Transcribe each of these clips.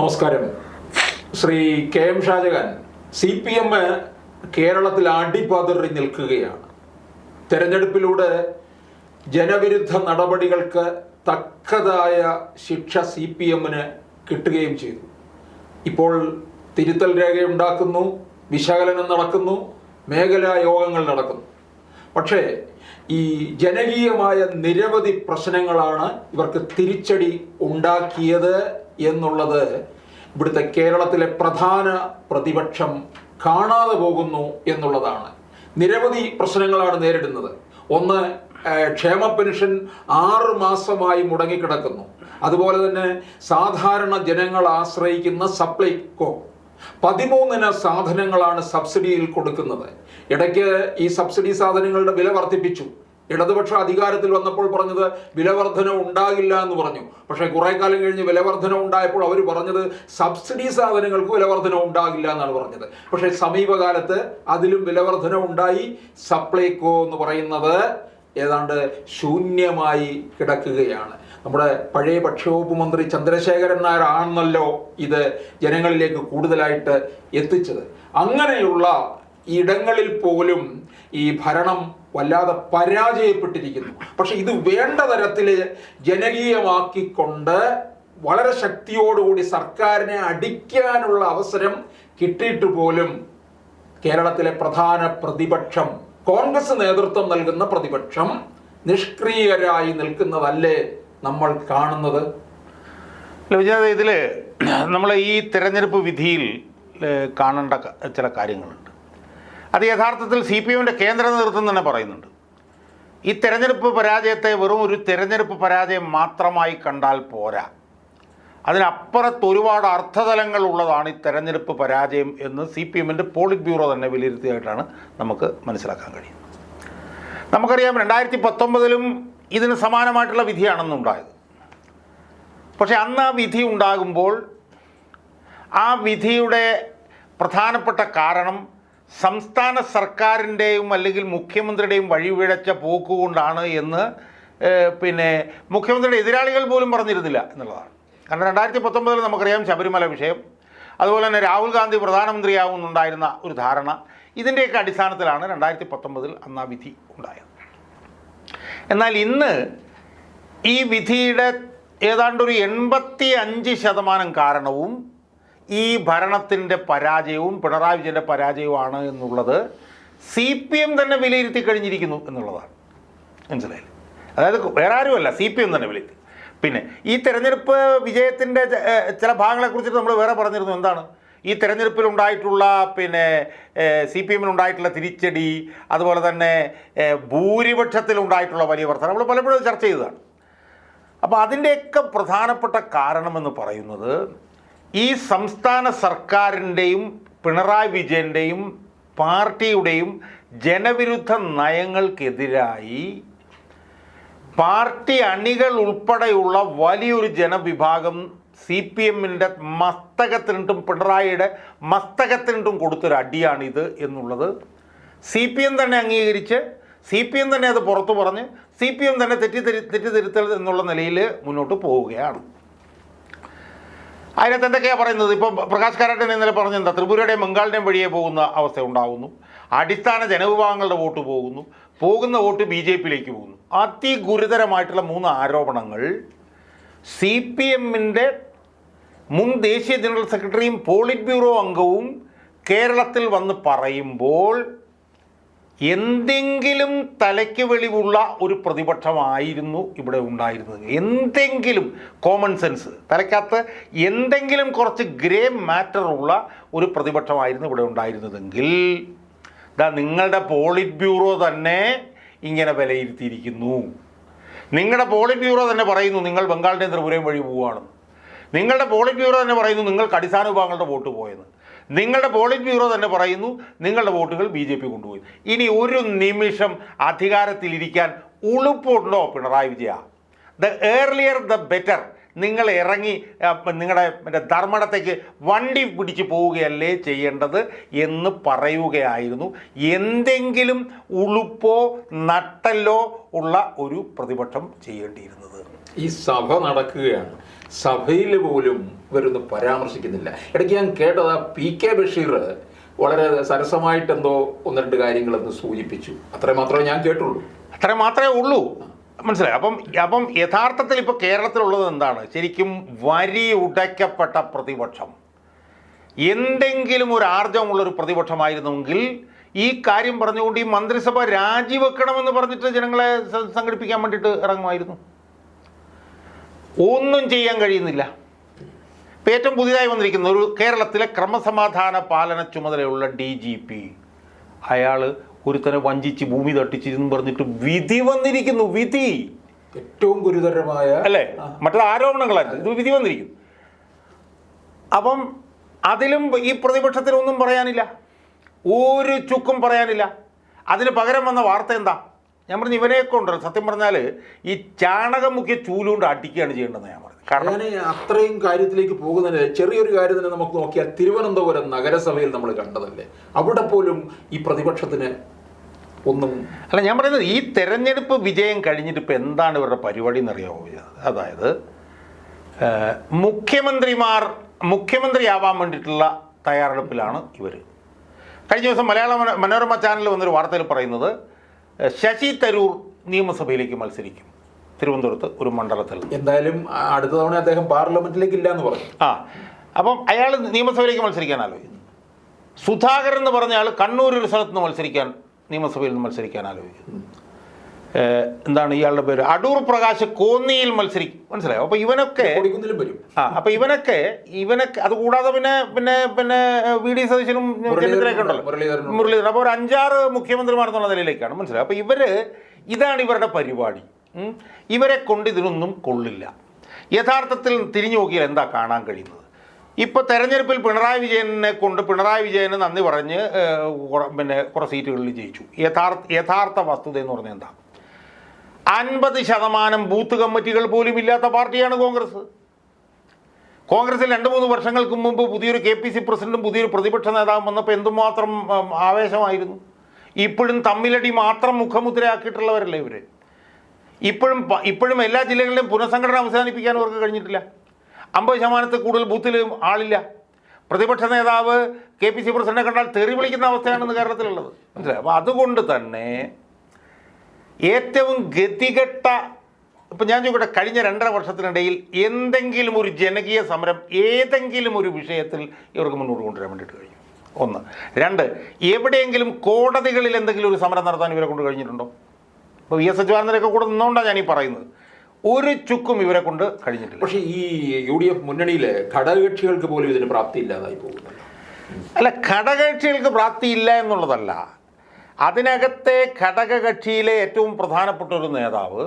നമസ്കാരം. Shri K M Shajahan C P M കേരളത്തിൽ അടിപതറി നിൽക്കുകയാണ്. തെരഞ്ഞെടുപ്പിലൂടെ ജനവിരുദ്ധ നടപടികൾക്ക് തക്കതായ ശിക്ഷ സി പി എമ്മിന് കിട്ടുകയും ചെയ്തു. ഇപ്പോൾ തിരുത്തൽ രേഖയുണ്ടാക്കുന്നു വിശകലനം നടക്കുന്നു മേഖലാ യോഗങ്ങൾ നടക്കുന്നു. പക്ഷേ ഈ ജനകീയമായ നിരവധി പ്രശ്നങ്ങളാണ് ഇവർക്ക് തിരിച്ചടി ഉണ്ടാക്കിയത് എന്നുള്ളത് ഇവിടുത്തെ കേരളത്തിലെ പ്രധാന പ്രതിപക്ഷം കാണാതെ പോകുന്നു എന്നുള്ളതാണ്. നിരവധി പ്രശ്നങ്ങളാണ് നേരിടുന്നത്. ഒന്ന് ക്ഷേമ പെൻഷൻ ആറ് മാസമായി മുടങ്ങിക്കിടക്കുന്നു. അതുപോലെ തന്നെ സാധാരണ ജനങ്ങൾ ആശ്രയിക്കുന്ന സപ്ലൈകോ പതിമൂന്നിന് സാധനങ്ങളാണ് സബ്സിഡിയിൽ കൊടുക്കുന്നത്. ഇടയ്ക്ക് ഈ സബ്സിഡി സാധനങ്ങളുടെ വില വർദ്ധിപ്പിച്ചു. ഇടതുപക്ഷ അധികാരത്തിൽ വന്നപ്പോൾ പറഞ്ഞത് വിലവർധന ഉണ്ടാകില്ല എന്ന് പറഞ്ഞു. പക്ഷേ കുറെ കാലം കഴിഞ്ഞ് വിലവർധന ഉണ്ടായപ്പോൾ അവർ പറഞ്ഞത് സബ്സിഡി സാധനങ്ങൾക്ക് വിലവർധന ഉണ്ടാകില്ല എന്നാണ് പറഞ്ഞത്. പക്ഷേ സമീപകാലത്ത് അതിലും വിലവർധന ഉണ്ടായി. സപ്ലൈകോ എന്ന് പറയുന്നത് ഏതാണ്ട് ശൂന്യമായി കിടക്കുകയാണ്. നമ്മുടെ പഴയ ഭക്ഷ്യവകുപ്പ് മന്ത്രി ചന്ദ്രശേഖരൻ നായർ ആണെന്നല്ലോ ഇത് ജനങ്ങളിലേക്ക് കൂടുതലായിട്ട് എത്തിച്ചത്. അങ്ങനെയുള്ള ഇടങ്ങളിൽ പോലും ഈ ഭരണം വല്ലാതെ പരാജയപ്പെട്ടിരിക്കുന്നു. പക്ഷെ ഇത് വേണ്ട തരത്തിൽ ജനകീയമാക്കിക്കൊണ്ട് വളരെ ശക്തിയോടുകൂടി സർക്കാരിനെ അടിക്കാനുള്ള അവസരം കിട്ടിയിട്ട് പോലും കേരളത്തിലെ പ്രധാന പ്രതിപക്ഷം കോൺഗ്രസ് നേതൃത്വം നൽകുന്ന പ്രതിപക്ഷം നിഷ്ക്രിയരായി നിൽക്കുന്നതല്ലേ നമ്മൾ കാണുന്നത്? ഇതിൽ നമ്മൾ ഈ തിരഞ്ഞെടുപ്പ് വിധിയിൽ കാണേണ്ട ചില കാര്യങ്ങളുണ്ട്. അത് യഥാർത്ഥത്തിൽ സി പി എമ്മിന്റെ കേന്ദ്ര നേതൃത്വം തന്നെ പറയുന്നുണ്ട്. ഈ തെരഞ്ഞെടുപ്പ് പരാജയത്തെ വെറും ഒരു തെരഞ്ഞെടുപ്പ് പരാജയം മാത്രമായി കണ്ടാൽ പോരാ. അതിനപ്പുറത്ത് ഒരുപാട് അർത്ഥതലങ്ങൾ ഉള്ളതാണ് ഈ തെരഞ്ഞെടുപ്പ് പരാജയം എന്ന് സി പി എമ്മിന്റെ പോളിറ്റ് ബ്യൂറോ തന്നെ വിലയിരുത്തിയായിട്ടാണ് നമുക്ക് മനസ്സിലാക്കാൻ കഴിയുന്നത്. നമുക്കറിയാം രണ്ടായിരത്തി പത്തൊമ്പതിലും ഇതിന് സമാനമായിട്ടുള്ള വിധിയാണെന്നുണ്ടായത് പക്ഷേ അന്ന് ആ വിധി ഉണ്ടാകുമ്പോൾ ആ വിധിയുടെ പ്രധാനപ്പെട്ട കാരണം സംസ്ഥാന സർക്കാരിന്റെയും അല്ലെങ്കിൽ മുഖ്യമന്ത്രിയുടെയും വഴിവിഴച്ച പോക്കുകൊണ്ടാണ് എന്ന് പിന്നെ മുഖ്യമന്ത്രിയുടെ എതിരാളികൾ പോലും പറഞ്ഞിരുന്നില്ല എന്നുള്ളതാണ്. കാരണം രണ്ടായിരത്തി പത്തൊമ്പതിൽ നമുക്കറിയാം ശബരിമല വിഷയം. അതുപോലെ തന്നെ രാഹുൽ ഗാന്ധി പ്രധാനമന്ത്രിയാവുന്നുണ്ടായിരുന്ന ഒരു ധാരണ. ഇതിന്റെയൊക്കെ അടിസ്ഥാനത്തിലാണ് രണ്ടായിരത്തി പത്തൊമ്പതിൽ അന്ന് ആ വിധി ഉണ്ടായത്. എന്നാൽ ഇന്ന് ഈ വിധിയുടെ ഏതാണ്ട് ഒരു എൺപത്തി അഞ്ച് ശതമാനം കാരണവും ഈ ഭരണത്തിന്റെ പരാജയവും പിണറായി വിജയന്റെ പരാജയവുമാണ് എന്നുള്ളത് സി പി എം തന്നെ വിലയിരുത്തി കഴിഞ്ഞിരിക്കുന്നു എന്നുള്ളതാണ്. മനസ്സിലായില്ലേ? അതായത് വേറെ ആരുമല്ല സി പി എം തന്നെ വിലയിരുത്തി. പിന്നെ ഈ തെരഞ്ഞെടുപ്പ് വിജയത്തിന്റെ ചില ഭാഗങ്ങളെക്കുറിച്ചിട്ട് നമ്മൾ വേറെ പറഞ്ഞിരുന്നു. എന്താണ്? ഈ തെരഞ്ഞെടുപ്പിലുണ്ടായിട്ടുള്ള പിന്നെ സി പി എമ്മിനുണ്ടായിട്ടുള്ള തിരിച്ചടി അതുപോലെ തന്നെ ഭൂരിപക്ഷത്തിലുണ്ടായിട്ടുള്ള വലിയ വർധന നമ്മൾ പലപ്പോഴും ചർച്ച ചെയ്തതാണ്. അപ്പോൾ അതിന്റെയൊക്കെ പ്രധാനപ്പെട്ട കാരണമെന്ന് പറയുന്നത് ഈ സംസ്ഥാന സർക്കാരിന്റെയും പിണറായി വിജയന്റെയും പാർട്ടിയുടെയും ജനവിരുദ്ധ നയങ്ങൾക്കെതിരായി പാർട്ടി അണികൾ ഉൾപ്പെടെയുള്ള വലിയൊരു ജനവിഭാഗം സി പി എമ്മിന്റെ മസ്തകത്തിനിട്ടും പിണറായിയുടെ മസ്തകത്തിനിട്ടും കൊടുത്തൊരു അടിയാണിത് എന്നുള്ളത് സി പി എം തന്നെ അംഗീകരിച്ച് സി പി എം തന്നെ അത് പുറത്തു പറഞ്ഞ് സി പി എം തന്നെ തെറ്റിദ്ധരി തെറ്റിദ്ധരുത്തൽ എന്നുള്ള നിലയിൽ മുന്നോട്ട് പോവുകയാണ്. അതിനകത്ത് എന്തൊക്കെയാണ് പറയുന്നത്? ഇപ്പം പ്രകാശ് കാരാട്ടൻ ഇന്നലെ പറഞ്ഞ എന്താ? ത്രിപുരയുടെയും ബംഗാളിന്റെയും വഴിയെ പോകുന്ന അവസ്ഥ ഉണ്ടാകുന്നു അടിസ്ഥാന ജനവിഭാഗങ്ങളുടെ വോട്ട് പോകുന്നു. പോകുന്ന വോട്ട് ബി ജെ പിയിലേക്ക് പോകുന്നു. അതിഗുരുതരമായിട്ടുള്ള മൂന്ന് ആരോപണങ്ങൾ സി പി എമ്മിന്റെ മുൻ ദേശീയ ജനറൽ സെക്രട്ടറിയും പോളിറ്റ് ബ്യൂറോ അംഗവും കേരളത്തിൽ വന്ന് പറയുമ്പോൾ എന്തെങ്കിലും തലയ്ക്ക് വെളിവുള്ള ഒരു പ്രതിപക്ഷമായിരുന്നു ഇവിടെ ഉണ്ടായിരുന്നത്. എന്തെങ്കിലും കോമൺ സെൻസ് തലയ്ക്കകത്ത് എന്തെങ്കിലും കുറച്ച് ഗ്രേ മാറ്റർ ഉള്ള ഒരു പ്രതിപക്ഷമായിരുന്നു ഇവിടെ ഉണ്ടായിരുന്നതെങ്കിൽ ഇതാ നിങ്ങളുടെ പോളിറ്റ് ബ്യൂറോ തന്നെ ഇങ്ങനെ വിലയിരുത്തിയിരിക്കുന്നു. നിങ്ങളുടെ പോളിറ്റ് ബ്യൂറോ തന്നെ പറയുന്നു നിങ്ങൾ ബംഗാളിന്റെ ത്രിപുരയും വഴി പോവുകയാണെന്ന്. നിങ്ങളുടെ പോളിറ്റ് ബ്യൂറോ തന്നെ പറയുന്നു നിങ്ങൾക്ക് അടിസ്ഥാന വിഭാഗങ്ങളുടെ വോട്ട് പോയെന്ന്. നിങ്ങളുടെ പോളിറ്റ് ബ്യൂറോ തന്നെ പറയുന്നു നിങ്ങളുടെ വോട്ടുകൾ ബി ജെ പി കൊണ്ടുപോയി. ഇനി ഒരു നിമിഷം അധികാരത്തിലിരിക്കാൻ ഉളുപ്പുണ്ടോ പിണറായി വിജയ? ദ ഏർലിയർ ദ ബെറ്റർ നിങ്ങൾ ഇറങ്ങി നിങ്ങളുടെ മറ്റേ ധർമ്മടത്തേക്ക് വണ്ടി പിടിച്ച് പോവുകയല്ലേ ചെയ്യേണ്ടത് എന്ന് പറയുകയായിരുന്നു. എന്തെങ്കിലും ഉളുപ്പോ നട്ടല്ലോ ഉള്ള ഒരു പ്രതിപക്ഷം ചെയ്യേണ്ടിയിരുന്നത്. ഈ സഭ നടക്കുകയാണ്. സഭയിൽ പോലും ഇവരൊന്നും പരാമർശിക്കുന്നില്ല. ഇടയ്ക്ക് ഞാൻ കേട്ടത് ആ പി കെ ബഷീർ വളരെ സരസമായിട്ടെന്തോ ഒന്ന് രണ്ട് കാര്യങ്ങളെന്ന് സൂചിപ്പിച്ചു. അത്ര മാത്രമേ ഞാൻ കേട്ടുള്ളൂ. അത്ര മാത്രമേ ഉള്ളൂ. മനസ്സിലായി? അപ്പം അപ്പം യഥാർത്ഥത്തിൽ ഇപ്പോൾ കേരളത്തിലുള്ളത് എന്താണ്? ശരിക്കും വരി ഉടയ്ക്കപ്പെട്ട പ്രതിപക്ഷം. എന്തെങ്കിലും ഒരു ആർജവമുള്ളൊരു പ്രതിപക്ഷമായിരുന്നുവെങ്കിൽ ഈ കാര്യം പറഞ്ഞുകൊണ്ട് ഈ മന്ത്രിസഭ രാജിവെക്കണമെന്ന് പറഞ്ഞിട്ട് ജനങ്ങളെ സംഘടിപ്പിക്കാൻ വേണ്ടിയിട്ട് ഇറങ്ങുമായിരുന്നു. ഒന്നും ചെയ്യാൻ കഴിയുന്നില്ല. ഇപ്പം ഏറ്റവും പുതിയതായി വന്നിരിക്കുന്ന ഒരു കേരളത്തിലെ ക്രമസമാധാന പാലന ചുമതലയുള്ള ഡി ജി പി. അയാൾ ഒരുത്തനെ വഞ്ചിച്ച് ഭൂമി തട്ടിച്ചിരുന്നു പറഞ്ഞിട്ട് വിധി വന്നിരിക്കുന്നു വിധി. ഏറ്റവും ഗുരുതരമായ അല്ലേ? മറ്റുള്ള ആരോപണങ്ങളായിരുന്നു ഇത് വിധി വന്നിരിക്കുന്നു. അപ്പം അതിലും ഈ പ്രതിപക്ഷത്തിനൊന്നും പറയാനില്ല. ഒരു ചുക്കും പറയാനില്ല. അതിന് പകരം വന്ന വാർത്ത എന്താ? ഞാൻ പറഞ്ഞു ഇവനെ കൊണ്ട് സത്യം പറഞ്ഞാൽ ഈ ചാണകം മുക്കിയ ചൂലുകൊണ്ട് അടിക്കുകയാണ് ചെയ്യേണ്ടതെന്ന് ഞാൻ പറഞ്ഞു. കാരണം അത്രയും കാര്യത്തിലേക്ക് പോകുന്നതിന് ചെറിയൊരു കാര്യം തന്നെ നമുക്ക് നോക്കിയാൽ തിരുവനന്തപുരം നഗരസഭയിൽ നമ്മൾ കണ്ടതല്ലേ? അവിടെ പോലും ഈ പ്രതിപക്ഷത്തിന് ഒന്നും അല്ല ഞാൻ പറയുന്നത് ഈ തെരഞ്ഞെടുപ്പ് വിജയം കഴിഞ്ഞിട്ട് ഇപ്പം എന്താണ് ഇവരുടെ പരിപാടി എന്നറിയാമോ അതായത് മുഖ്യമന്ത്രിമാർ മുഖ്യമന്ത്രിയാവാൻ വേണ്ടിയിട്ടുള്ള തയ്യാറെടുപ്പിലാണ് ഇവർ കഴിഞ്ഞ ദിവസം മലയാള മനോരമ ചാനലിൽ വന്നൊരു വാർത്തയിൽ പറയുന്നത് ശശി തരൂർ നിയമസഭയിലേക്ക് മത്സരിക്കും. തിരുവനന്തപുരത്ത് ഒരു മണ്ഡലത്തിൽ. എന്തായാലും അടുത്ത തവണ അദ്ദേഹം പാർലമെന്റിലേക്ക് ഇല്ല എന്ന് പറഞ്ഞു. ആ അപ്പം അയാൾ നിയമസഭയിലേക്ക് മത്സരിക്കാൻ ആലോചിക്കുന്നു സുധാകരൻ എന്ന് പറഞ്ഞ ആൾ കണ്ണൂർ ഒരു സ്ഥലത്ത് നിന്ന് മത്സരിക്കാൻ നിയമസഭയിൽ നിന്ന് മത്സരിക്കാൻ ആലോചിക്കുന്നു എന്താണ് ഇയാളുടെ പേര്? അടൂർ പ്രകാശ് കോന്നിയിൽ മത്സരിക്കും മനസ്സിലായോ? അപ്പോൾ ഇവനൊക്കെ ആ അപ്പോൾ ഇവനൊക്കെ ഇവനൊക്കെ അത് കൂടാതെ പിന്നെ പിന്നെ പിന്നെ വി ഡി സതീശനും ചെന്നിത്തലയൊക്കെ ഉണ്ടല്ലോ. മുരളീധരൻ. അപ്പോൾ ഒരു അഞ്ചാറ് മുഖ്യമന്ത്രിമാർ എന്നുള്ള നിലയിലേക്കാണ്. മനസ്സിലായോ? അപ്പോൾ ഇവർ ഇതാണ് ഇവരുടെ പരിപാടി. ഇവരെ കൊണ്ട് ഇതിനൊന്നും കൊള്ളില്ല. യഥാർത്ഥത്തിൽ തിരിഞ്ഞു നോക്കിയാൽ എന്താ കാണാൻ കഴിയുന്നത്? ഇപ്പോൾ തെരഞ്ഞെടുപ്പിൽ പിണറായി വിജയനെ കൊണ്ട് പിണറായി വിജയന് നന്ദി പറഞ്ഞ് പിന്നെ കുറെ- പിന്നെ കുറേ സീറ്റുകളിൽ ജയിച്ചു. യഥാർത്ഥ യഥാർത്ഥ വസ്തുത എന്ന് പറഞ്ഞാൽ എന്താ? അൻപത് ശതമാനം ബൂത്ത് കമ്മിറ്റികൾ പോലും ഇല്ലാത്ത പാർട്ടിയാണ് കോൺഗ്രസ്. കോൺഗ്രസിൽ രണ്ട് മൂന്ന് വർഷങ്ങൾക്ക് മുമ്പ് പുതിയൊരു കെ പി സി പ്രസിഡന്റും പുതിയൊരു പ്രതിപക്ഷ നേതാവും വന്നപ്പോൾ എന്തുമാത്രം ആവേശമായിരുന്നു. ഇപ്പോഴും തമ്മിലടി മാത്രം മുഖമുദ്രയാക്കിയിട്ടുള്ളവരല്ലേ ഇവർ ഇപ്പോഴും ഇപ്പോഴും എല്ലാ ജില്ലകളിലും പുനഃസംഘടന അവസാനിപ്പിക്കാൻ അവർക്ക് കഴിഞ്ഞിട്ടില്ല. അമ്പത് ശതമാനത്തിൽ കൂടുതൽ ബൂത്തിൽ ആളില്ല. പ്രതിപക്ഷ നേതാവ് കെ പി സി പ്രസിഡന്റിനെ കണ്ടാൽ തെറി വിളിക്കുന്ന അവസ്ഥയാണ് ഇന്ന് കേരളത്തിലുള്ളത്. മനസ്സിലായി? അപ്പോൾ അതുകൊണ്ട് തന്നെ ഏറ്റവും ഗതികെട്ട ഇപ്പം ഞാൻ ചോദിക്കട്ടെ കഴിഞ്ഞ രണ്ടര വർഷത്തിനിടയിൽ എന്തെങ്കിലും ഒരു ജനകീയ സമരം ഏതെങ്കിലും ഒരു വിഷയത്തിൽ ഇവർക്ക് മുന്നോട്ട് കൊണ്ടുവരാൻ വേണ്ടിയിട്ട് കഴിഞ്ഞു. ഒന്ന്. രണ്ട് എവിടെയെങ്കിലും കോടതികളിൽ എന്തെങ്കിലും ഒരു സമരം നടത്താൻ ഇവരെ കൊണ്ട് കഴിഞ്ഞിട്ടുണ്ടോ? ഇപ്പോൾ വി എസ് അച്യുതാനന്ദനൊക്കെ കൂടെ നിന്നുകൊണ്ടാണ് ഞാൻ ഈ പറയുന്നത്. ഒരു ചുക്കും ഇവരെ കൊണ്ട് കഴിഞ്ഞിട്ടില്ല. പക്ഷേ ഈ യു ഡി എഫ് മുന്നണിയിലെ ഘടകകക്ഷികൾക്ക് പോലും ഇതിന് പ്രാപ്തി ഇല്ലാതായി പോകുന്നു അല്ല ഘടകകക്ഷികൾക്ക് പ്രാപ്തി ഇല്ല എന്നുള്ളതല്ല. അതിനകത്തെ ഘടകകക്ഷിയിലെ ഏറ്റവും പ്രധാനപ്പെട്ട ഒരു നേതാവ്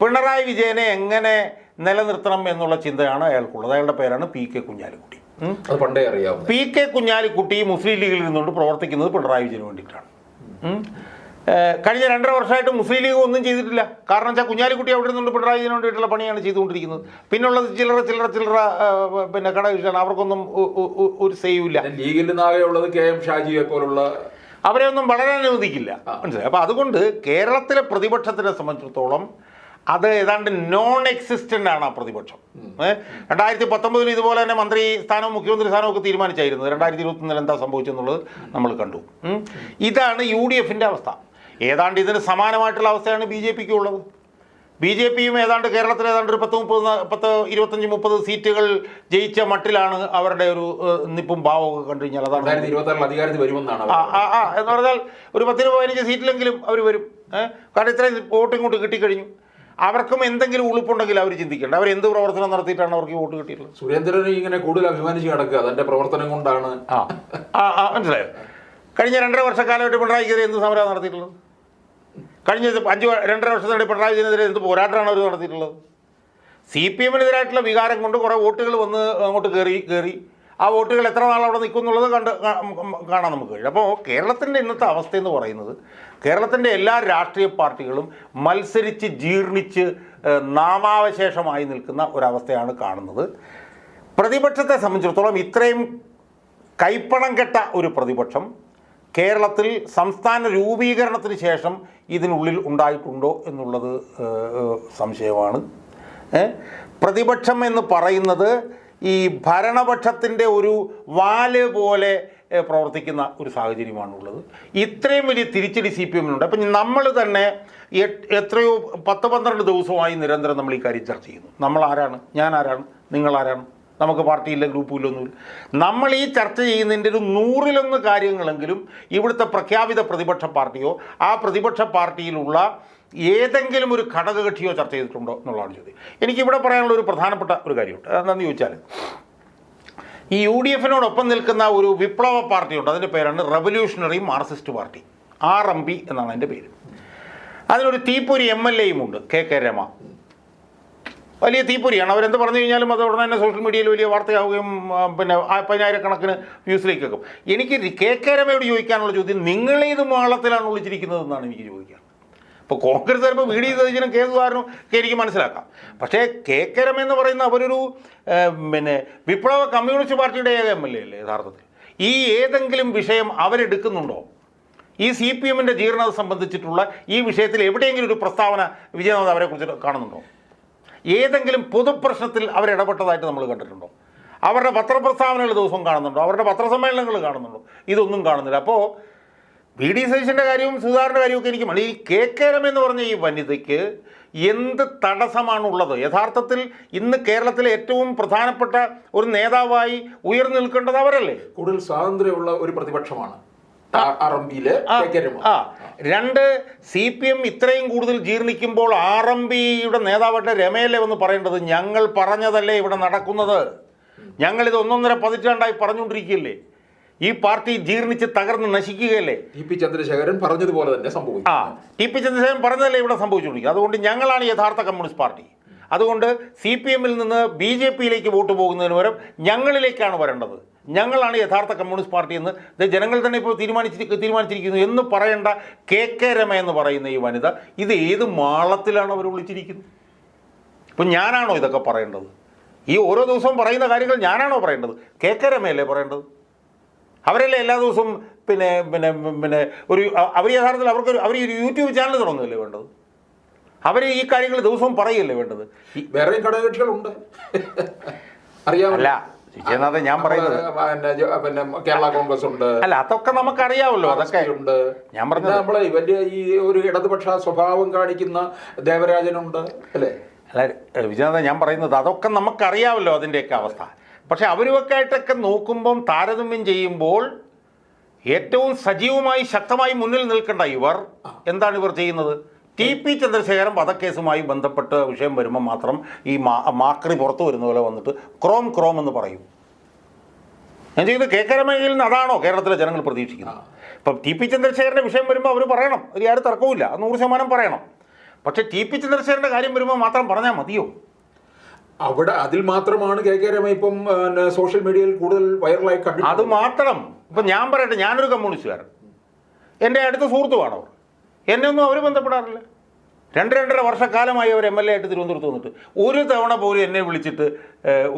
പിണറായി വിജയനെ എങ്ങനെ നിലനിർത്തണം എന്നുള്ള ചിന്തയാണ് അയാൾക്കുള്ളത്. അയാളുടെ പേരാണ് പി കെ കുഞ്ഞാലിക്കുട്ടി. പണ്ടേ അറിയാം പി കെ കുഞ്ഞാലിക്കുട്ടി മുസ്ലിം ലീഗിൽ നിന്നുകൊണ്ട് പ്രവർത്തിക്കുന്നത് പിണറായി വിജയന് വേണ്ടിയിട്ടാണ്. കഴിഞ്ഞ രണ്ടര വർഷമായിട്ട് മുസ്ലിം ലീഗ് ഒന്നും ചെയ്തിട്ടില്ല. കാരണം വെച്ചാൽ കുഞ്ഞാലിക്കുട്ടി അവിടെ നിന്നുകൊണ്ട് പിണറായി വിജയന് വേണ്ടിയിട്ടുള്ള പണിയാണ് ചെയ്തുകൊണ്ടിരിക്കുന്നത്. പിന്നുള്ളത് ചില്ലറ ചില്ലറ ചില്ലറ പിന്നെ കടകക്ഷിയാണ് അവർക്കൊന്നും ഒരു ലീഗിന്റെ ലീഗിൽ നിന്നാകെ ഉള്ളത് കെ എം ഷാജിയെ പോലുള്ള അവരെ ഒന്നും വളരാൻ അനുവദിക്കില്ല. മനസ്സിലായി? അപ്പോൾ അതുകൊണ്ട് കേരളത്തിലെ പ്രതിപക്ഷത്തിനെ സംബന്ധിച്ചിടത്തോളം അത് ഏതാണ്ട് നോൺ എക്സിസ്റ്റന്റ് ആണ് ആ പ്രതിപക്ഷം. രണ്ടായിരത്തി പത്തൊമ്പതിൽ ഇതുപോലെ തന്നെ മന്ത്രി സ്ഥാനവും മുഖ്യമന്ത്രി സ്ഥാനവും ഒക്കെ തീരുമാനിച്ചായിരുന്നു. രണ്ടായിരത്തി ഇരുപത്തൊന്നിൽ എന്താ സംഭവിച്ചെന്നുള്ളത് നമ്മൾ കണ്ടു. ഇതാണ് യു ഡി എഫിന്റെ അവസ്ഥ. ഏതാണ്ട് ഇതിന് സമാനമായിട്ടുള്ള അവസ്ഥയാണ് ബി ജെ പിക്ക് ഉള്ളത്. ബി ജെ പിയും ഏതാണ്ട് കേരളത്തിൽ ഏതാണ്ട് ഒരു പത്ത് മുപ്പത് പത്ത് ഇരുപത്തഞ്ച് മുപ്പത് സീറ്റുകൾ ജയിച്ച മട്ടിലാണ് അവരുടെ ഒരു നിപ്പും ഭാവവും ഒക്കെ കണ്ടു കഴിഞ്ഞാൽ. അതാണ് അധികാരത്തിൽ വരുമെന്നാണ് ആ എന്ന് പറഞ്ഞാൽ ഒരു പത്തിന് പതിനഞ്ച് സീറ്റിലെങ്കിലും അവർ വരും. കാരണം ഇത്രയും വോട്ട് ഇങ്ങോട്ട് കിട്ടിക്കഴിഞ്ഞു. അവർക്കും എന്തെങ്കിലും ഉളുപ്പുണ്ടെങ്കിൽ അവർ ചിന്തിക്കേണ്ട. അവർ എന്ത് പ്രവർത്തനം നടത്തിയിട്ടാണ് അവർക്ക് വോട്ട് കിട്ടിയിട്ടുള്ളത്? സുരേന്ദ്രൻ ഇങ്ങനെ കൂടുതൽ അഭിമാനിച്ച് കിടക്കുക. അതിന്റെ പ്രവർത്തനം കൊണ്ടാണ്. ആ ആ ആ മനസ്സിലായോ? കഴിഞ്ഞ രണ്ടര വർഷക്കാലമായിട്ട് പിണറായിക്കെതിരെ എന്ത് സമരം നടത്തിയിട്ടുള്ളത്? കഴിഞ്ഞ അഞ്ച് രണ്ടര വർഷത്തിനിടെ പിണറായി വിജയനെതിരെ എന്ത് പോരാട്ടമാണ് അവർ നടത്തിയിട്ടുള്ളത്? സി പി എമ്മിനെതിരായിട്ടുള്ള വികാരം കൊണ്ട് കുറേ വോട്ടുകൾ വന്ന് അങ്ങോട്ട് കയറി കയറി ആ വോട്ടുകൾ എത്ര നാൾ അവിടെ നിൽക്കും എന്നുള്ളത് കണ്ട് കാണാൻ നമുക്ക്. കഴിയും അപ്പോൾ കേരളത്തിന്റെ ഇന്നത്തെ അവസ്ഥ എന്ന് പറയുന്നത് കേരളത്തിന്റെ എല്ലാ രാഷ്ട്രീയ പാർട്ടികളും മത്സരിച്ച് ജീർണിച്ച് നാമാവശേഷമായി നിൽക്കുന്ന ഒരവസ്ഥയാണ് കാണുന്നത്. പ്രതിപക്ഷത്തെ സംബന്ധിച്ചിടത്തോളം ഇത്രയും കൈപ്പണം കെട്ട ഒരു പ്രതിപക്ഷം കേരളത്തിൽ സംസ്ഥാന രൂപീകരണത്തിന് ശേഷം ഇതിനുള്ളിൽ ഉണ്ടായിട്ടുണ്ടോ എന്നുള്ളത് സംശയമാണ്. പ്രതിപക്ഷം എന്ന് പറയുന്നത് ഈ ഭരണപക്ഷത്തിന്റെ ഒരു വാൽ പോലെ പ്രവർത്തിക്കുന്ന ഒരു സാഹചര്യമാണുള്ളത്. ഇത്രയും വലിയ തിരിച്ചടി സി പി എമ്മിനുണ്ട്. അപ്പം നമ്മൾ തന്നെ എത്രയോ പത്ത് പന്ത്രണ്ട് ദിവസമായി നിരന്തരം നമ്മൾ ഈ കാര്യം ചർച്ച ചെയ്യുന്നു. നമ്മൾ ആരാണ്? ഞാൻ ആരാണ്? നിങ്ങൾ ആരാണ്? നമുക്ക് പാർട്ടിയില്ല ഗ്രൂപ്പില്ല ഒന്നുമില്ല നമ്മൾ ഈ ചർച്ച ചെയ്യുന്നതിന്റെ ഒരു നൂറിലൊന്ന് കാര്യങ്ങളെങ്കിലും ഇവിടുത്തെ പ്രഖ്യാപിത പ്രതിപക്ഷ പാർട്ടിയോ ആ പ്രതിപക്ഷ പാർട്ടിയിലുള്ള ഏതെങ്കിലും ഒരു ഘടകകക്ഷിയോ ചർച്ച ചെയ്തിട്ടുണ്ടോ എന്നുള്ളതാണ് ചോദ്യം. എനിക്കിവിടെ പറയാനുള്ള ഒരു പ്രധാനപ്പെട്ട ഒരു കാര്യമുണ്ട്. അതെന്താണെന്ന് ചോദിച്ചാൽ ഈ യു ഡി എഫിനോടൊപ്പം നിൽക്കുന്ന ഒരു വിപ്ലവ പാർട്ടിയുണ്ട്. അതിന്റെ പേരാണ് revolutionary marxist party. R M P എന്നാണ് അതിന്റെ പേര്. അതിനൊരു തീപ്പൊരി എം എൽ എയും ഉണ്ട് കെ കെ രമ. വലിയ തീപ്പൊരിയാണ്. അവരെന്ത് പറഞ്ഞു കഴിഞ്ഞാലും അത് ഉടനെ തന്നെ സോഷ്യൽ മീഡിയയിൽ വലിയ വാർത്തയാവുകയും പിന്നെ പതിനായിരക്കണക്കിന് വ്യൂസിലേക്ക് വെക്കും. എനിക്ക് കെ കെ രമയോട് ചോദിക്കാനുള്ള ചോദ്യം നിങ്ങളേത് മാളത്തിലാണ് ഒളിച്ചിരിക്കുന്നതെന്നാണ് എനിക്ക് ചോദിക്കുക ഇപ്പോൾ കോൺഗ്രസ് ചിലപ്പോൾ വി ഡി സതീശനും കെ സുധാകരനും ഒക്കെ എനിക്ക് മനസ്സിലാക്കാം. പക്ഷേ കെ കെ രമ എന്ന് പറയുന്ന അവരൊരു പിന്നെ വിപ്ലവ കമ്മ്യൂണിസ്റ്റ് പാർട്ടിയുടെ ഏക എം എൽ എ അല്ലേ യഥാർത്ഥത്തിൽ. ഈ ഏതെങ്കിലും വിഷയം അവരെടുക്കുന്നുണ്ടോ? ഈ സി പി എമ്മിന്റെ ജീർണത സംബന്ധിച്ചിട്ടുള്ള ഈ വിഷയത്തിൽ എവിടെയെങ്കിലും ഒരു പ്രസ്താവന വിജയനാഥ് അവരെക്കുറിച്ച് കാണുന്നുണ്ടോ? ഏതെങ്കിലും പൊതുപ്രശ്നത്തിൽ അവരിടപെട്ടതായിട്ട് നമ്മൾ കണ്ടിട്ടുണ്ടോ? അവരുടെ പത്രപ്രസ്താവനകൾ ദിവസവും കാണുന്നുണ്ടോ? അവരുടെ പത്രസമ്മേളനങ്ങൾ കാണുന്നുണ്ടോ? ഇതൊന്നും കാണുന്നില്ല. അപ്പോൾ വി ഡി സതീശന്റെ കാര്യവും സുധാകരന്റെ കാര്യമൊക്കെ എനിക്ക് മതി ഈ കെ കെ രമ എന്ന് പറഞ്ഞ ഈ വനിതയ്ക്ക് എന്ത് തടസ്സമാണുള്ളത്? യഥാർത്ഥത്തിൽ ഇന്ന് കേരളത്തിലെ ഏറ്റവും പ്രധാനപ്പെട്ട ഒരു നേതാവായി ഉയർന്നു നിൽക്കേണ്ടത് അവരല്ലേ? കൂടുതൽ സ്വാതന്ത്ര്യമുള്ള ഒരു പ്രതിപക്ഷമാണ്. ആ, രണ്ട് സി പി എം ഇത്രയും കൂടുതൽ ജീർണിക്കുമ്പോൾ ആർ എം പിയുടെ നേതാവായിട്ട് രമേലെ എന്ന് പറയേണ്ടത്? ഞങ്ങൾ പറഞ്ഞതല്ലേ ഇവിടെ നടക്കുന്നത്? ഞങ്ങളിത് ഒന്നൊന്നര പതിറ്റാണ്ടായി പറഞ്ഞുകൊണ്ടിരിക്കുകയല്ലേ? ഈ പാർട്ടി ജീർണിച്ച് തകർന്ന് നശിക്കുകയല്ലേ? ടി പി ചന്ദ്രശേഖരൻ പറഞ്ഞതുപോലെ തന്നെ സംഭവിക്കും. ആ ടി പി ചന്ദ്രശേഖരൻ പറഞ്ഞതല്ലേ ഇവിടെ സംഭവിച്ചുകൊണ്ടിരിക്കുക അതുകൊണ്ട് ഞങ്ങളാണ് യഥാർത്ഥ കമ്മ്യൂണിസ്റ്റ് പാർട്ടി. അതുകൊണ്ട് സി പി എമ്മിൽ നിന്ന് ബി ജെ പിയിലേക്ക് വോട്ട് പോകുന്നതിന് പകരം ഞങ്ങളിലേക്കാണ് വരേണ്ടത്. ഞങ്ങളാണ് യഥാർത്ഥ കമ്മ്യൂണിസ്റ്റ് പാർട്ടി എന്ന് ഇത് ജനങ്ങൾ തന്നെ ഇപ്പോൾ തീരുമാനിച്ചിരി തീരുമാനിച്ചിരിക്കുന്നു എന്ന് പറയേണ്ട കെ കെ രമ എന്ന് പറയുന്ന ഈ വനിത ഇത് ഏത് മാളത്തിലാണ് അവർ വിളിച്ചിരിക്കുന്നത്? ഇപ്പം ഞാനാണോ ഇതൊക്കെ പറയേണ്ടത്? ഈ ഓരോ ദിവസവും പറയുന്ന കാര്യങ്ങൾ ഞാനാണോ പറയേണ്ടത്? കെ കെ രമയല്ലേ പറയേണ്ടത്? അവരല്ലേ എല്ലാ ദിവസവും പിന്നെ പിന്നെ പിന്നെ ഒരു അവർ യഥാർത്ഥത്തിൽ അവർക്ക് അവർ ഒരു യൂട്യൂബ് ചാനൽ തുടങ്ങുകയല്ലേ വേണ്ടത്? അവർ ഈ കാര്യങ്ങൾ ദിവസവും പറയല്ലേ വേണ്ടത്? വേറെ ഘടകകക്ഷികളുണ്ട് അറിയാമല്ല ഞാൻ പറയുന്നത് പിന്നെ കേരള കോൺഗ്രസ് ഉണ്ട്. അല്ല അതൊക്കെ നമുക്കറിയാമല്ലോ അതൊക്കെ. ഉണ്ട്. ഞാൻ പറഞ്ഞത് നമ്മളെ ഇവന്റെ ഈ ഒരു ഇടതുപക്ഷ സ്വഭാവം കാണിക്കുന്ന ദേവരാജനുണ്ട് അല്ലേ? അല്ല വിജയനാഥ വിജയനാഥൻ ഞാൻ പറയുന്നത് അതൊക്കെ നമുക്കറിയാമല്ലോ അതിന്റെയൊക്കെ അവസ്ഥ. പക്ഷെ അവരുമൊക്കെ ആയിട്ടൊക്കെ നോക്കുമ്പം താരതമ്യം ചെയ്യുമ്പോൾ ഏറ്റവും സജീവമായി ശക്തമായി മുന്നിൽ നിൽക്കേണ്ട ഇവർ എന്താണ് ഇവർ ചെയ്യുന്നത്? ടി പി ചന്ദ്രശേഖരൻ വധക്കേസുമായി ബന്ധപ്പെട്ട വിഷയം വരുമ്പോൾ മാത്രം ഈ മാക്രി പുറത്തു വരുന്ന പോലെ വന്നിട്ട് ക്രോം ക്രോം എന്ന് പറയും. ഞാൻ ചെയ്യുന്നത് കേക്കരമയിൽ കരമയിൽ നിന്ന് അതാണോ കേരളത്തിലെ ജനങ്ങൾ പ്രതീക്ഷിക്കുന്നത്? ഇപ്പം ടി പി ചന്ദ്രശേഖരന്റെ വിഷയം വരുമ്പോൾ അവർ പറയണം. ഒരു ആരും തർക്കവുമില്ല. അത് നൂറ് ശതമാനം പറയണം. പക്ഷേ ടി പി ചന്ദ്രശേഖരന്റെ കാര്യം വരുമ്പോൾ മാത്രം പറഞ്ഞാൽ മതിയോ? അവിടെ അതിൽ മാത്രമാണ് കെ കെ രമ ഇപ്പം സോഷ്യൽ മീഡിയയിൽ കൂടുതൽ വൈറലായി അത് കണ്ടു മാത്രം. ഇപ്പം ഞാൻ പറയട്ടെ ഞാനൊരു കമ്മ്യൂണിസ്റ്റുകാരൻ. എന്റെ അടുത്ത സുഹൃത്തുമാണ് അവർ. എന്നെ ഒന്നും അവർ ബന്ധപ്പെടാറില്ല. രണ്ട് രണ്ടര വർഷക്കാലമായി അവർ എം എൽ എ ആയിട്ട് തിരുവനന്തപുരത്ത് വന്നിട്ട്. ഒരു തവണ പോലും എന്നെ വിളിച്ചിട്ട്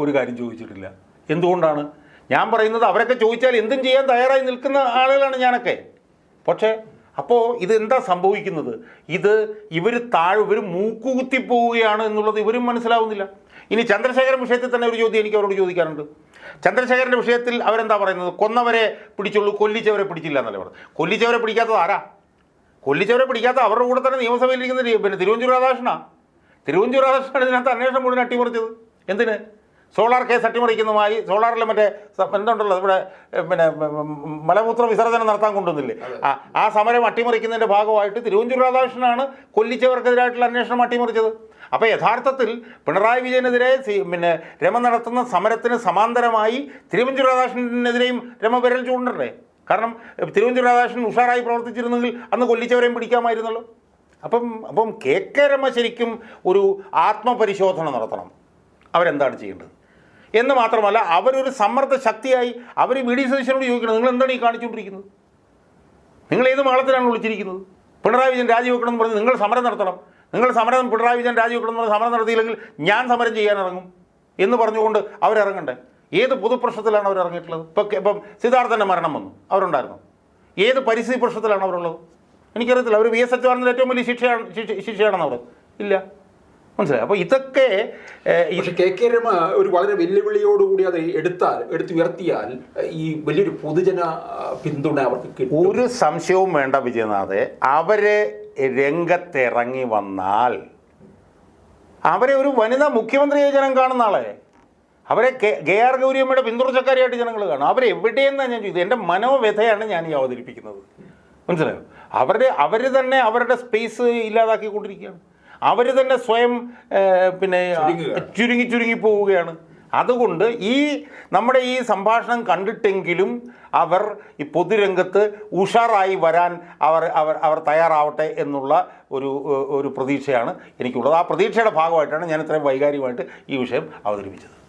ഒരു കാര്യം ചോദിച്ചിട്ടില്ല. എന്തുകൊണ്ടാണ്? ഞാൻ പറയുന്നത് അവരൊക്കെ ചോദിച്ചാൽ എന്തും ചെയ്യാൻ തയ്യാറായി നിൽക്കുന്ന ആളുകളാണ് ഞാനൊക്കെ. പക്ഷേ അപ്പോൾ ഇത് എന്താ സംഭവിക്കുന്നത്? ഇത് ഇവർ താഴെ ഇവർ മൂക്കുകുത്തി പോവുകയാണ് എന്നുള്ളത് ഇവരും മനസ്സിലാവുന്നില്ല. ഇനി ചന്ദ്രശേഖരൻ വിഷയത്തിൽ തന്നെ ഒരു ചോദ്യം എനിക്ക് അവരോട് ചോദിക്കാനുണ്ട്. ചന്ദ്രശേഖരന്റെ വിഷയത്തിൽ അവരെന്താ പറയുന്നത്? കൊന്നവരെ പിടിച്ചുള്ളൂ കൊല്ലിച്ചവരെ പിടിച്ചില്ല എന്നല്ലേ പറയുന്നത്. കൊല്ലിച്ചവരെ പിടിക്കാത്തത് ആരാ? കൊല്ലിച്ചവരെ പിടിക്കാത്ത അവരുടെ കൂടെ തന്നെ നിയമസഭയിൽ ഇരിക്കുന്ന പിന്നെ തിരുവഞ്ചൂർ രാധാകൃഷ്ണനാണ് തിരുവഞ്ചൂർ രാധാകൃഷ്ണനാണ് ഇതിനകത്ത് അന്വേഷണം മുഴുവൻ അട്ടിമറിച്ചത്. എന്തിന്? സോളാർ കേസ് അട്ടിമറിക്കുന്നതുമായി സോളാറിലെ മറ്റേ എന്തുണ്ടല്ലോ ഇവിടെ പിന്നെ മലമൂത്ര വിസർജനം നടത്താൻ കൊണ്ടുവന്നില്ലേ? ആ ആ സമരം അട്ടിമറിക്കുന്നതിന്റെ ഭാഗമായിട്ട് തിരുവഞ്ചൂർ രാധാകൃഷ്ണനാണ് കൊല്ലിച്ചവർക്കെതിരായിട്ടുള്ള അന്വേഷണം അട്ടിമറിച്ചത്. അപ്പോൾ യഥാർത്ഥത്തിൽ പിണറായി വിജയനെതിരെ പിന്നെ രമ നടത്തുന്ന സമരത്തിന് സമാന്തരമായി തിരുവഞ്ചൂർ രാധാകൃഷ്ണനെതിരെയും രമ വിരൽ ചൂണ്ടണ്ടേ? കാരണം തിരുവനന്തപുരം രാധാകൃഷ്ണൻ ഉഷാറായി പ്രവർത്തിച്ചിരുന്നെങ്കിൽ അന്ന് കൊല്ലിച്ചവരെയും പിടിക്കാമായിരുന്നല്ലോ. അപ്പം അപ്പം കെ കെ രമ ശരിക്കും ഒരു ആത്മപരിശോധന നടത്തണം. അവരെന്താണ് ചെയ്യേണ്ടത്? എന്ന് മാത്രമല്ല അവരൊരു സമ്മർദ്ദ ശക്തിയായി അവർ വി ഡി സതീശനോട് ചോദിക്കണം നിങ്ങൾ എന്താണ് ഈ കാണിച്ചുകൊണ്ടിരിക്കുന്നത്? നിങ്ങൾ ഏത് മാളത്തിലാണ് വിളിച്ചിരിക്കുന്നത്? പിണറായി വിജയൻ രാജിവെക്കണം എന്ന് പറഞ്ഞ് നിങ്ങൾ സമരം നടത്തണം. നിങ്ങൾ സമരം പിണറായി വിജയൻ രാജിവെക്കണം എന്ന് പറഞ്ഞ് സമരം നടത്തിയില്ലെങ്കിൽ ഞാൻ സമരം ചെയ്യാൻ ഇറങ്ങും. എന്ന് പറഞ്ഞുകൊണ്ട് അവരിറങ്ങണ്ടേ? ഏത് പൊതുപ്രശ്നത്തിലാണ് അവർ ഇറങ്ങിയിട്ടുള്ളത്? ഇപ്പോൾ ഇപ്പം സിദ്ധാർത്ഥന്റെ മരണം വന്നു. അവരുണ്ടായിരുന്നു. ഏത് പരിസ്ഥിതി പ്രശ്നത്തിലാണ് അവരുള്ളത്? എനിക്കറിയത്തില്ല. അവർ വി എസ് അച്യുതാനന്ദന്റെ ഏറ്റവും വലിയ ശിക്ഷയാണ് ശിക്ഷയാണെന്ന് അവർ ഇല്ല. മനസ്സിലായി? അപ്പോൾ ഇതൊക്കെ കെ കെ രമ ഒരു വളരെ വെല്ലുവിളിയോടുകൂടി അത് എടുത്താൽ എടുത്തുയർത്തിയാൽ ഈ വലിയൊരു പൊതുജന പിന്തുണ അവർക്ക് കിട്ടും. ഒരു സംശയവും വേണ്ട വിജയനാഥെ. അവരെ രംഗത്തിറങ്ങി വന്നാൽ അവരെ ഒരു വനിതാ മുഖ്യമന്ത്രിയെ ജനം കാണുന്ന ആളെ അവരെ കെ ആർ ഗൗരിയമ്മയുടെ പിന്തുടർച്ചക്കാരിയായിട്ട് ജനങ്ങൾ കാണും. അവരെ എവിടെയെന്നാണ് ഞാൻ ചോദിച്ചത്? എന്റെ മനോവ്യഥയാണ് ഞാൻ ഈ അവതരിപ്പിക്കുന്നത്. മനസ്സിലായോ? അവരുടെ അവർ തന്നെ അവരുടെ സ്പേസ് ഇല്ലാതാക്കിക്കൊണ്ടിരിക്കുകയാണ്. അവർ തന്നെ സ്വയം പിന്നെ ചുരുങ്ങി ചുരുങ്ങി പോവുകയാണ്. അതുകൊണ്ട് ഈ നമ്മുടെ ഈ സംഭാഷണം കണ്ടിട്ടെങ്കിലും അവർ ഈ പൊതുരംഗത്ത് ഉഷാറായി വരാൻ അവർ അവർ അവർ തയ്യാറാവട്ടെ എന്നുള്ള ഒരു ഒരു പ്രതീക്ഷയാണ് എനിക്കുള്ളത്. ആ പ്രതീക്ഷയുടെ ഭാഗമായിട്ടാണ് ഞാൻ ഇത്രയും വൈകാരികമായിട്ട് ഈ വിഷയം അവതരിപ്പിച്ചത്.